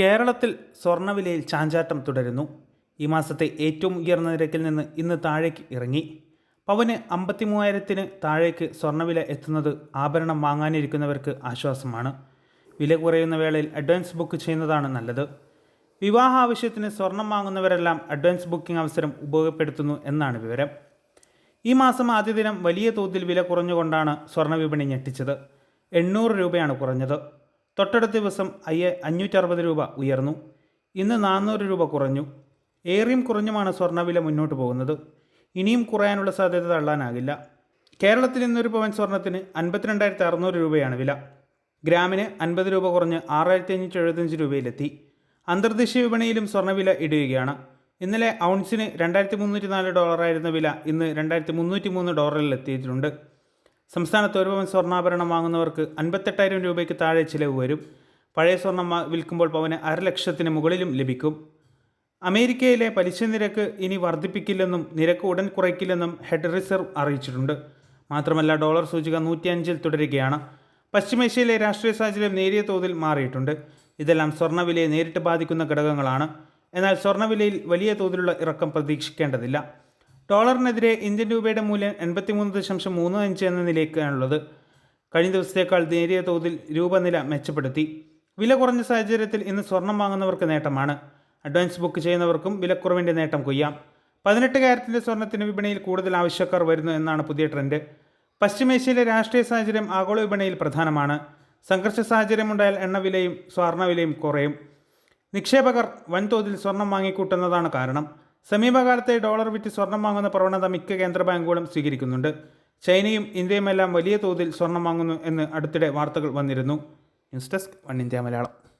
കേരളത്തിൽ സ്വർണവിലയിൽ ചാഞ്ചാട്ടം തുടരുന്നു. ഈ മാസത്തെ ഏറ്റവും ഉയർന്ന നിരക്കിൽ നിന്ന് ഇന്ന് താഴേക്ക് ഇറങ്ങി. പവന് അമ്പത്തി മൂവായിരത്തിന് താഴേക്ക് സ്വർണവില എത്തുന്നത് ആഭരണം വാങ്ങാനിരിക്കുന്നവർക്ക് ആശ്വാസമാണ്. വില കുറയുന്ന വേളയിൽ അഡ്വാൻസ് ബുക്ക് ചെയ്യുന്നതാണ് നല്ലത്. വിവാഹ ആവശ്യത്തിന് സ്വർണം വാങ്ങുന്നവരെല്ലാം അഡ്വാൻസ് ബുക്കിംഗ് അവസരം ഉപയോഗപ്പെടുത്തുന്നു എന്നാണ് വിവരം. ഈ മാസം ആദ്യ ദിനം വലിയ തോതിൽ വില കുറഞ്ഞുകൊണ്ടാണ് സ്വർണ വിപണി ഞെട്ടിച്ചത്. എണ്ണൂറ് രൂപയാണ് കുറഞ്ഞത്. തൊട്ടടുത്ത ദിവസം അയ്യ അഞ്ഞൂറ്ററുപത് രൂപ ഉയർന്നു. ഇന്ന് നാനൂറ് രൂപ കുറഞ്ഞു. ഏറിയും കുറഞ്ഞുമാണ് സ്വർണവില മുന്നോട്ട് പോകുന്നത്. ഇനിയും കുറയാനുള്ള സാധ്യത തള്ളാനാകില്ല. കേരളത്തിൽ ഇന്നൊരു പവൻ സ്വർണത്തിന് അൻപത്തിരണ്ടായിരത്തി അറുന്നൂറ് രൂപയാണ് വില. ഗ്രാമിന് അൻപത് രൂപ കുറഞ്ഞ് ആറായിരത്തി അഞ്ഞൂറ്റി എഴുപത്തഞ്ച് രൂപയിലെത്തി. അന്തർദേശീയ വിപണിയിലും സ്വർണവില ഇടിയുകയാണ്. ഇന്നലെ ഔൺസിന് രണ്ടായിരത്തി മുന്നൂറ്റി നാല് ഡോളറായിരുന്ന വില ഇന്ന് രണ്ടായിരത്തി മുന്നൂറ്റി മൂന്ന് ഡോളറിൽ എത്തിയിട്ടുണ്ട് സംസ്ഥാനത്ത് ഒരു പവൻ സ്വർണാഭരണം വാങ്ങുന്നവർക്ക് അൻപത്തെട്ടായിരം രൂപയ്ക്ക് താഴെ ചിലവ് വരും. പഴയ സ്വർണം വിൽക്കുമ്പോൾ പവന് അരലക്ഷത്തിന് മുകളിലും ലഭിക്കും. അമേരിക്കയിലെ പലിശ നിരക്ക് ഇനി വർദ്ധിപ്പിക്കില്ലെന്നും നിരക്ക് ഉടൻ കുറയ്ക്കില്ലെന്നും ഹെഡ് റിസർവ് അറിയിച്ചിട്ടുണ്ട്. മാത്രമല്ല ഡോളർ സൂചിക നൂറ്റിയഞ്ചിൽ തുടരുകയാണ്. പശ്ചിമേഷ്യയിലെ രാഷ്ട്രീയ സാഹചര്യം നേരിയ തോതിൽ മാറിയിട്ടുണ്ട്. ഇതെല്ലാം സ്വർണവിലയെ നേരിട്ട് ബാധിക്കുന്ന ഘടകങ്ങളാണ്. എന്നാൽ സ്വർണവിലയിൽ വലിയ തോതിലുള്ള ഇറക്കം പ്രതീക്ഷിക്കേണ്ടതില്ല. ഡോളറിനെതിരെ ഇന്ത്യൻ രൂപയുടെ മൂല്യം എൺപത്തിമൂന്ന് ദശാംശം മൂന്ന് അഞ്ച് എന്ന നിലയ്ക്കാണുള്ളത്. കഴിഞ്ഞ ദിവസത്തേക്കാൾ നേരിയ തോതിൽ രൂപനില മെച്ചപ്പെടുത്തി. വില കുറഞ്ഞ സാഹചര്യത്തിൽ ഇന്ന് സ്വർണം വാങ്ങുന്നവർക്ക് നേട്ടമാണ്. അഡ്വാൻസ് ബുക്ക് ചെയ്യുന്നവർക്കും വിലക്കുറവിന്റെ നേട്ടം കൊയ്യാം. പതിനെട്ട് കാരറ്റിന്റെ സ്വർണത്തിന് വിപണിയിൽ കൂടുതൽ ആവശ്യക്കാർ വരുന്നു എന്നാണ് പുതിയ ട്രെൻഡ്. പശ്ചിമേഷ്യയിലെ രാഷ്ട്രീയ സാഹചര്യം ആഗോള വിപണിയിൽ പ്രധാനമാണ്. സംഘർഷ സാഹചര്യമുണ്ടായാൽ എണ്ണവിലയും സ്വർണവിലയും കുറയും. നിക്ഷേപകർ വൻതോതിൽ സ്വർണം വാങ്ങിക്കൂട്ടുന്നതാണ് കാരണം. സമീപകാലത്തെ ഡോളർ വിറ്റ് സ്വർണം വാങ്ങുന്ന പ്രവണത മിക്ക കേന്ദ്ര ബാങ്കുകളും സ്വീകരിക്കുന്നുണ്ട്. ചൈനയും ഇന്ത്യയുമെല്ലാം വലിയ തോതിൽ സ്വർണം വാങ്ങുന്നു എന്ന് അടുത്തിടെ വാർത്തകൾ വന്നിരുന്നു. News desk one India Malayalam.